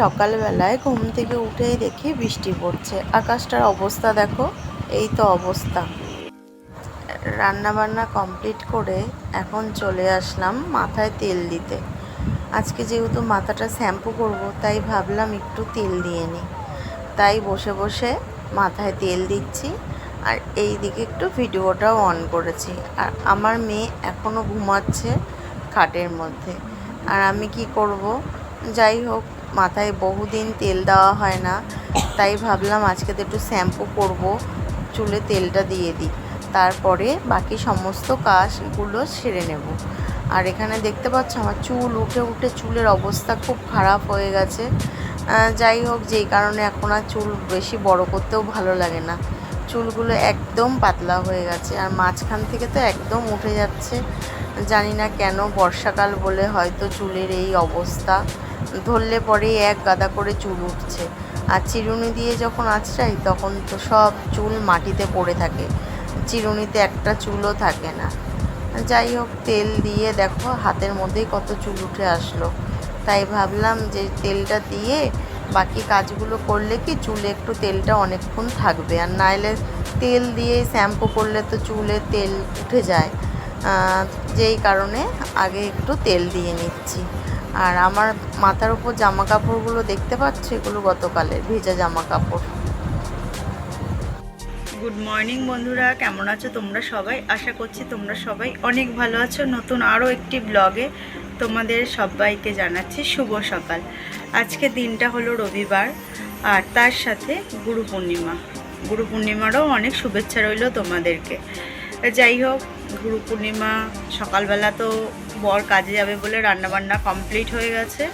সকালবেলায় ঘুম থেকে উঠেই দেখি বৃষ্টি পড়ছে। আকাশটার অবস্থা দেখো, এই তো অবস্থা। রান্না বান্না কমপ্লিট করে এখন চলে আসলাম মাথায় তেল দিতে। আজকে যেহেতু মাথাটা শ্যাম্পু করব, তাই ভাবলাম একটু তেল দিয়ে নিই। তাই বসে বসে মাথায় তেল দিচ্ছি আর এই দিকে একটু ভিডিওটাও অন করেছি। আর আমার মেয়ে এখনও ঘুমাচ্ছে খাটের মধ্যে। আর আমি কি করব? যাই হোক মাথায় বহুদিন তেল দেওয়া হয় না, তাই ভাবলাম আজকে তো একটু শ্যাম্পু করব, চুলে তেলটা দিয়ে দিই। তারপরে বাকি সমস্ত কাজগুলো সেরে নেব। আর এখানে দেখতে পাচ্ছ আমার চুল উঠে উঠে চুলের অবস্থা খুব খারাপ হয়ে গেছে। যাই হোক, যেই কারণে এখন আর চুল বেশি বড় করতেও ভালো লাগে না। চুলগুলো একদম পাতলা হয়ে গেছে, আর মাঝখান থেকে তো একদম উঠে যাচ্ছে। জানি না কেন বর্ষাকাল বলে হয়তো চুলের এই অবস্থা। ধরলে পরেই এক গাদা করে চুল উঠছে। আর চিরুনি দিয়ে যখন আঁচড়াই তখন তো সব চুল মাটিতে পড়ে থাকে। চিরুনিতে একটা চুলও থাকে না। যাই হোক, তেল দিয়ে দেখো, হাতের মধ্যেই কত চুল উঠে আসলো। তাই ভাবলাম যে তেলটা দিয়ে বাকি কাজগুলো করলে কি চুলে একটু তেলটা অনেকক্ষণ থাকবে। আর নাইলে তেল দিয়ে শ্যাম্পু করলে তো চুলে তেল উঠে যায়। যেই কারণে আগে একটু তেল দিয়ে নিচ্ছি। আর আমার মাথার উপর জামা কাপড়গুলো দেখতে পাচ্ছ? এগুলো গতকালের ভেজা জামা কাপড় গুড মর্নিং বন্ধুরা। কেমন আছো তোমরা সবাই? আশা করছি তোমরা সবাই অনেক ভালো আছো। নতুন আরও একটি ব্লগে তোমাদের সবাইকে জানাচ্ছি শুভ সকাল। আজকে দিনটা হলো রবিবার, আর তার সাথে গুরু পূর্ণিমা। গুরু পূর্ণিমারও অনেক শুভেচ্ছা রইল তোমাদেরকে। যাই হোক, গুরু পূর্ণিমা সকালবেলা তো বর কাজে যাবে বলে রান্নাবান্না কমপ্লিট হয়ে গেছে।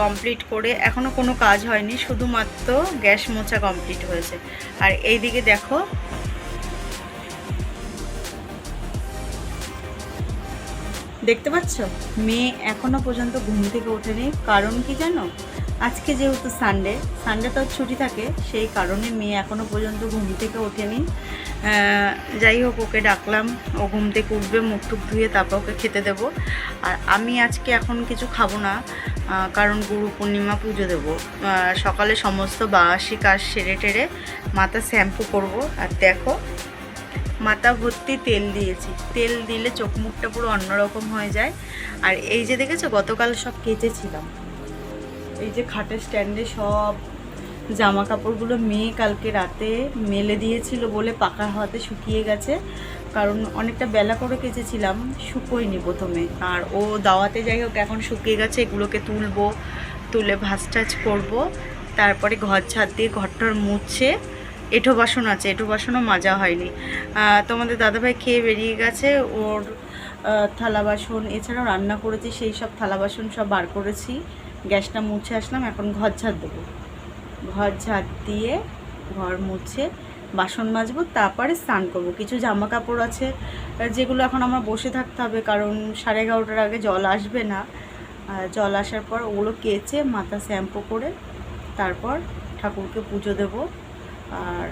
কমপ্লিট করে এখনও কোনো কাজ হয়নি, শুধুমাত্র গ্যাস মোছা কমপ্লিট হয়েছে। আর এইদিকে দেখো, দেখতে পাচ্ছ? মেয়ে এখনও পর্যন্ত ঘুম থেকে ওঠেনি। কারণ কি জানো? আজকে যেহেতু সানডে সানডে তো ছুটি থাকে, সেই কারণে মেয়ে এখনও পর্যন্ত ঘুম থেকে ওঠেনি। যাই হোক, ওকে ডাকলাম। ও ঘুম থেকে উঠবে, মুখ টুক ধুয়ে তারপর ওকে খেতে দেবো। আর আমি আজকে এখন কিছু খাব না কারণ গুরু পূর্ণিমা পুজো দেবো। সকালে সমস্ত বাসি কাজ সেরে টেরে মাথা শ্যাম্পু করব। আর দেখো, মাথা ভর্তি তেল দিয়েছি। তেল দিলে চোখ মুখটা পুরো অন্যরকম হয়ে যায়। আর এই যে দেখেছ, গতকাল সব কেচেছিলাম। এই যে খাটের স্ট্যান্ডে সব জামা কাপড়গুলো মেয়ে কালকে রাতে মেলে দিয়েছিল বলে পাকা হাতে শুকিয়ে গেছে। কারণ অনেকটা বেলা করে কেচেছিলাম, শুকোয়নি প্রথমে। আর ও দাওয়াতে যাই হোক, এখন শুকিয়ে গেছে, এগুলোকে তুলবো, তুলে ভাজ টাজ করব। তারপরে ঘর ছাদ দিয়ে ঘরটার মুছে, এঁঠো বাসন আছে, এঁঠো বাসনও মাজা হয়নি। তোমাদের দাদাভাই খেয়ে বেরিয়ে গেছে, ওর থালা বাসন, এছাড়াও রান্না করেছি, সেই সব থালা বাসন সব বার করেছি। গ্যাসটা মুছে আসলাম, এখন ঘর ঝাড় দেবো। ঘর ঝাড় দিয়ে ঘর মুছে বাসন মাজবো, তারপরে স্নান করব। কিছু জামা কাপড় আছে যেগুলো এখন আমার বসে থাকতে হবে, কারণ সাড়ে এগারোটার আগে জল আসবে না। জল আসার পর ওগুলো কেচে মাথা শ্যাম্পু করে তারপর ঠাকুরকে পুজো দেব। আর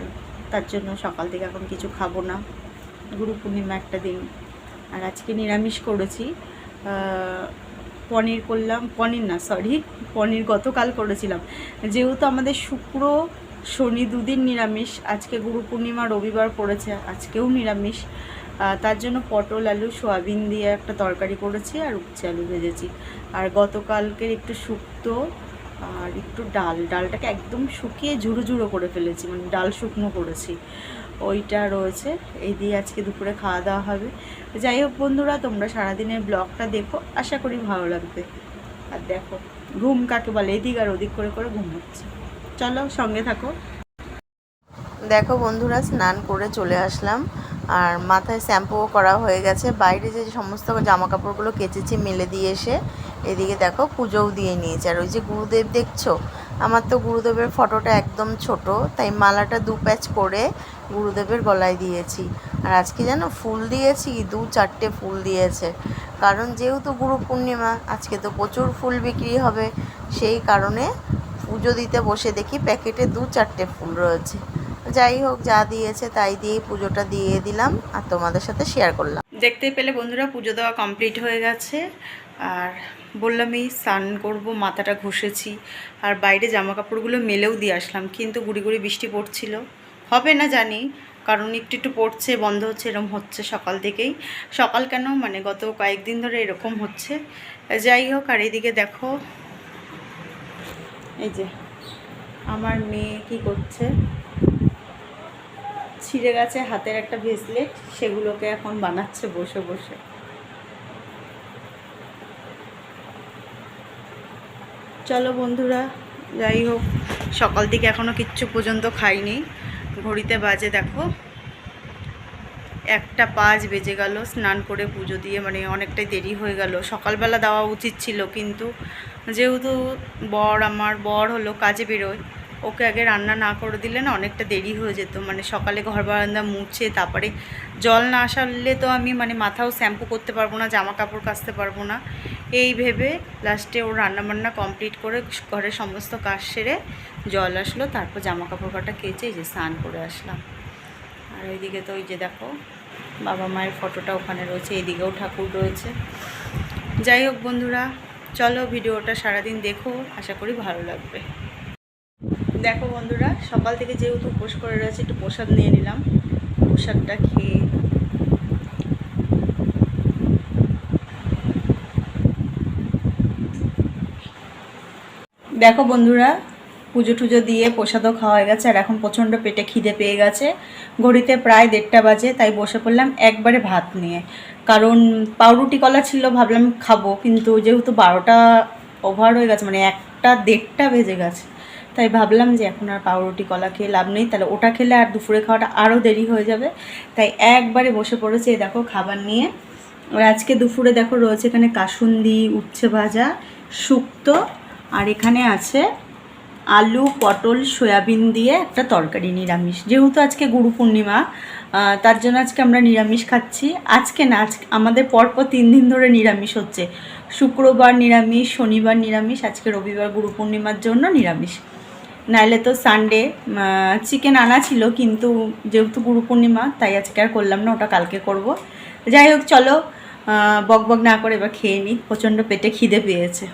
তার জন্য সকাল থেকে এখন কিছু খাব না। গুরু পূর্ণিমা একটা দিন। আর আজকে নিরামিষ করেছি। পনির করলাম, পনির না সরি পনির গতকাল করেছিলাম। যেহেতু আমাদের শুক্র, শনি দুদিন নিরামিষ, আজকে গুরু পূর্ণিমা রবিবার পড়েছে, আজকেও নিরামিষ। তার জন্য পটল, আলু, সোয়াবিন দিয়ে একটা তরকারি করেছি আর উচ্ছে আলু ভেজেছি। আর গতকালকের একটু শুক্তো আর একটু ডাল। ডালটাকে একদম শুকিয়ে ঝুড়ো ঝুড়ো করে ফেলেছি মানে ডাল শুকনো করেছি। ওইটা রয়েছে। এই দিয়ে আজকে দুপুরে খাওয়া দাওয়া হবে। যাই হোক বন্ধুরা, তোমরা সারাদিনের ব্লগটা দেখো। আশা করি ভালো লাগবে। আর দেখো, ঘুম কাকে বলে? এদিক আর ওদিক করে করে ঘুম হচ্ছে। চলো সঙ্গে থাকো। দেখো বন্ধুরা, স্নান করে চলে আসলাম। আর মাথায় শ্যাম্পুও করা হয়ে গেছে। বাইরে যে সমস্ত জামা কাপড়গুলো কেচেছি, মেলে দিয়ে এসে, এদিকে দেখো পুজোও দিয়ে নিয়েছে। আর ওই যে গুরুদেব দেখছ? আমার তো গুরুদেবের ফটোটা একদম ছোট, তাই মালাটা দু প্যাচ করে গুরুদেবের গলায় দিয়েছি। আর আজকে যেন ফুল দিয়েছি, দু চারটে ফুল দিয়েছে। কারণ যেহেতু গুরু পূর্ণিমা, আজকে তো প্রচুর ফুল বিক্রি হবে। সেই কারণে পুজো দিতে বসে দেখি প্যাকেটে দু চারটে ফুল রয়েছে। যাই হোক, যা দিয়েছে তাই দিয়েই পুজোটা দিয়ে দিলাম আর তোমাদের সাথে শেয়ার করলাম। দেখতে পেলে বন্ধুরা পুজো দেওয়া কমপ্লিট হয়ে গেছে। আর বললাম, এই স্নান করব, মাথাটা ঘষেছি। আর বাইরে জামা কাপড়গুলো মেলেও দিয়ে আসলাম, কিন্তু গুড়ি গুড়ি বৃষ্টি পড়ছিল। হবে না জানি, কারণ একটু একটু পড়ছে, বন্ধ হচ্ছে এরকম হচ্ছে সকাল থেকেই। সকাল কেন? মানে গত কয়েকদিন ধরে এরকম হচ্ছে। যাই হোক, আর এদিকে দেখো, এই যে আমার মেয়ে কি করছে? ছিঁড়ে গেছে হাতের একটা ভেসলেট, সেগুলোকে এখন বানাচ্ছে বসে বসে। চলো বন্ধুরা, যাই হোক, সকাল থেকে এখনও কিচ্ছু পর্যন্ত খাইনি। ঘড়িতে বাজে, দেখো, একটা পাঁচ বেজে গেল, স্নান করে পুজো দিয়ে মানে অনেকটাই দেরি হয়ে গেল। সকালবেলা দেওয়া উচিত ছিল, কিন্তু যেহেতু বর, আমার বর হলো কাজে বেরোয় ওকে আগে রান্না না করে দিলে না অনেকটা দেরি হয়ে যেত। মানে সকালে ঘর বারান্দা মুছে, তারপরে জল না আসালে তো আমি মানে মাথাও শ্যাম্পু করতে পারব না জামা কাপড় কাচতে পারব না। এই ভেবে লাস্টে ওর রান্নাবান্না কমপ্লিট করে ঘরের সমস্ত কাজ সেরে জল আসলো, তারপর জামা কাপড় কাটা কেচে এই যে স্নান করে আসলাম। আর ওইদিকে তো ওই যে দেখো, বাবা মায়ের ফটোটা ওখানে রয়েছে এইদিকেও ঠাকুর রয়েছে। যাই হোক বন্ধুরা, চলো ভিডিওটা সারাদিন দেখো, আশা করি ভালো লাগবে। দেখো বন্ধুরা, সকাল থেকে যেহেতু উপোস করে রয়েছে, একটু প্রসাদ নিয়ে নিলাম। প্রসাদটা খেয়ে দেখো বন্ধুরা, পুজো টুজো দিয়ে প্রসাদও খাওয়া হয়ে গেছে, আর এখন প্রচণ্ড পেটে খিদে পেয়ে গেছে। ঘড়িতে প্রায় দেড়টা বাজে, তাই বসে পড়লাম একবারে ভাত নিয়ে। কারণ পাউরুটি কলা ছিল, ভাবলাম খাব, কিন্তু যেহেতু বারোটা ওভার হয়ে গেছে মানে একটা দেড়টা বেজে গেছে। তাই ভাবলাম যে এখন আর পাউরুটি, কলা খেয়ে লাভ নেই, তাহলে ওটা খেলে আর দুপুরে খাওয়াটা আরও দেরি হয়ে যাবে। তাই একবারে বসে পড়েছে দেখো খাবার নিয়ে। আর আজকে দুপুরে দেখো রয়েছে এখানে কাসুন্দি, উচ্ছে ভাজা, শুক্তো, আর এখানে আছে আলু, পটল, সয়াবিন দিয়ে একটা তরকারি নিরামিষ। যেহেতু আজকে গুরু পূর্ণিমা তার জন্য আজকে আমরা নিরামিষ খাচ্ছি। আজকে না, আজকে আমাদের পরপর তিন দিন ধরে নিরামিষ হচ্ছে। শুক্রবার নিরামিষ, শনিবার নিরামিষ, আজকে রবিবার গুরু পূর্ণিমার জন্য নিরামিষ। নাহলে তো সানডে চিকেন আনা ছিল, কিন্তু যেহেতু গুরু পূর্ণিমা, তাই আজকে আর করলাম না, ওটা কালকে করব। যাই হোক, চলো বক বক না করে এবার খেয়ে নিই প্রচণ্ড পেটে খিদে পেয়েছে।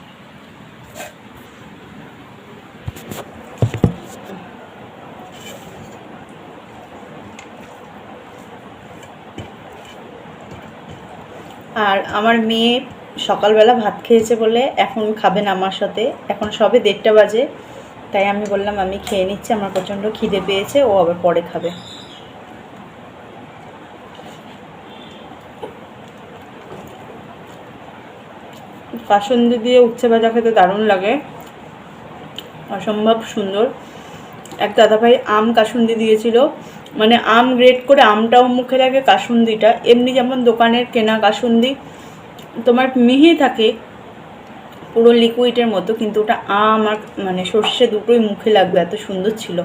আর আমার মেয়ে সকালবেলা ভাত খেয়েছে বলে এখন খাবে না আমার সাথে, এখন সবে দেড়টা বাজে। তাই আমি বললাম, আমি খেয়ে নিচ্ছি, আমার প্রচণ্ড খিদে পেয়েছে, ও আবার পরে খাবে। কাসন্দি দিয়ে উচ্ছে ভাজা খেতে দারুণ লাগে। অসম্ভব সুন্দর। এক দাদাভাই আম কাসুন্দি দিয়েছিল। মানে আম গ্রেট করে আমটাও মুখে লাগে কাসুন্দিটা। এমনি যেমন দোকানের কেনা কাসুন্দি, তোমার মিহি থাকে পুরো লিকুইডের মতো, কিন্তু ওটা আম আর মানে সর্ষে দুটোই মুখে লাগবে, এত সুন্দর ছিল।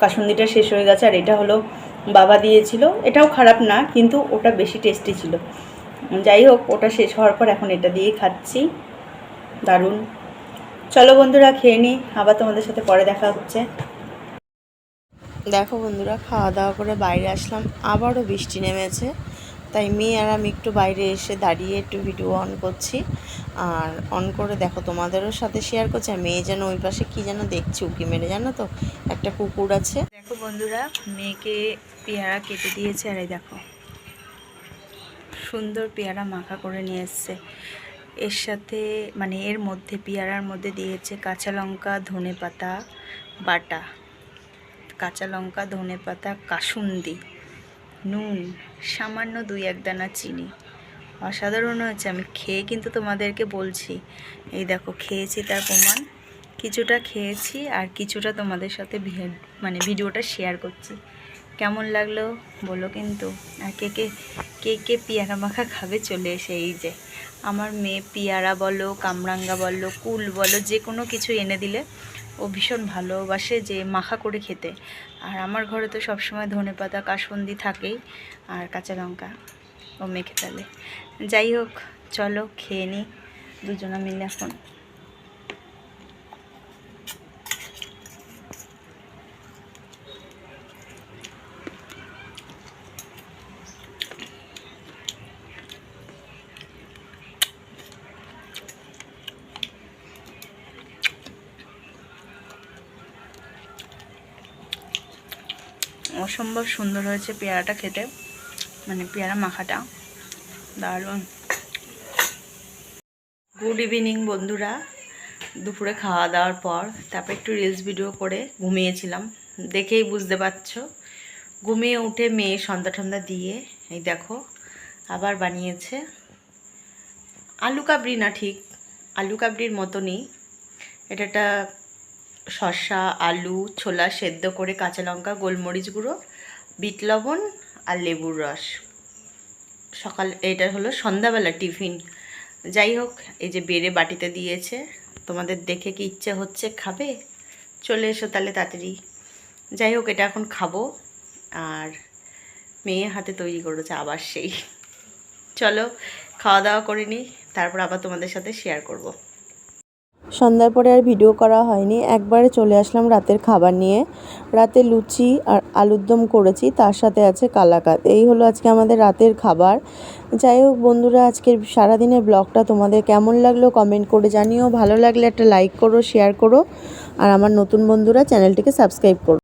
কাসুন্দিটা শেষ হয়ে গেছে, আর এটা হলো বাবা দিয়েছিল। এটাও খারাপ না, কিন্তু ওটা বেশি টেস্টি ছিল। যাই হোক, ওটা শেষ হওয়ার পর এখন এটা দিয়েই খাচ্ছি। দারুণ। চলো বন্ধুরা, খেয়ে নিই আবার তোমাদের সাথে পরে দেখা হচ্ছে। দেখো বন্ধুরা, খাওয়া দাওয়া করে বাইরে আসলাম, আবারও বৃষ্টি নেমেছে। তাই মেয়ে আর আমি একটু বাইরে এসে দাঁড়িয়ে একটু ভিডিও অন করছি। আর অন করে দেখো, তোমাদেরও সাথে শেয়ার করছি। আর মেয়ে যেন ওই পাশে কী যেন দেখছি, উকি মেরে, জানো তো? একটা কুকুর আছে। দেখো বন্ধুরা, মেয়েকে পেয়ারা কেটে দিয়েছে। আর এই দেখো, সুন্দর পেয়ারা মাখা করে নিয়ে এসছে। এর সাথে মানে এর মধ্যে, পেয়ারার মধ্যে দিয়েছে কাঁচা লঙ্কা, ধনে পাতা, বাটা। কাঁচা লঙ্কা, ধনে পাতা, কাসুন্দি, নুন। সামান্য দুই এক দানা চিনি। অসাধারণ হয়েছে, আমি খেয়ে কিন্তু তোমাদেরকে বলছি। এই দেখো, খেয়েছি তার প্রমাণ। কিছুটা খেয়েছি আর কিছুটা তোমাদের সাথে মানে ভিডিওটা শেয়ার করছি। কেমন লাগল বলো কিন্তু? আর কে কে কে কে পিয়ারা মাখা খাবে চলে এসে এই যে। আমার মেয়ে পিয়ারা বলো, কামরাঙ্গা বলো, কুল বলো, যে কোনো কিছু এনে দিলে ও ভীষণ ভালোবাসে যে মাখা করে খেতে। আর আমার ঘরে তো সবসময় ধনে পাতা কাসবন্দি থাকেই, আর কাঁচা লঙ্কা ও মেখে ফেলে। যাই হোক, চলো খেয়ে নিই দুজনা মিলে এখন। অসম্ভব সুন্দর হয়েছে পেয়ারাটা খেতে। মানে পেয়ারা মাখাটা। দারুণ। গুড ইভিনিং বন্ধুরা। দুপুরে খাওয়া দাওয়ার পর তারপর একটু রিলস ভিডিও করে ঘুমিয়েছিলাম। দেখেই বুঝতে পারছ। ঘুমিয়ে উঠে মেয়ে সন্ধ্যা টন্ধা দিয়ে, এই দেখো, আবার বানিয়েছে আলু কাবড়ি না ঠিক, আলু কাবড়ির মতনই। এটা একটা শসা, আলু, ছোলা সেদ্ধ করে কাঁচা লঙ্কা, গোলমরিচ গুঁড়ো, বিট লবণ আর লেবুর রস। সকাল, এটা হলো সন্ধ্যাবেলা টিফিন। যাই হোক, এই যে বেড়ে বাটিতে দিয়েছে। তোমাদের দেখে কি ইচ্ছে হচ্ছে, খাবে? চলে এসো তাহলে তাড়াতাড়ি। যাই হোক, এটা এখন খাব। আর মেয়ে হাতে তৈরি করেছে, আবার সেই। চলো, খাওয়া দাওয়া করে নিই, তারপর আবার তোমাদের সাথে শেয়ার করব। সন্ধ্যার পরে আর ভিডিও করা হয়নি। একবারে চলে আসলাম রাতের খাবার নিয়ে। রাতে লুচি আর আলুর দম করেছি, তার সাথে আছে কালাকাত। এই হলো আজকে আমাদের রাতের খাবার। যাই হোক বন্ধুরা, আজকের সারাদিনের ব্লগটা তোমাদের কেমন লাগল কমেন্ট করে জানিও। ভালো লাগলে একটা লাইক করো শেয়ার করো। আর আমার নতুন বন্ধুরা চ্যানেলটিকে সাবস্ক্রাইব করো।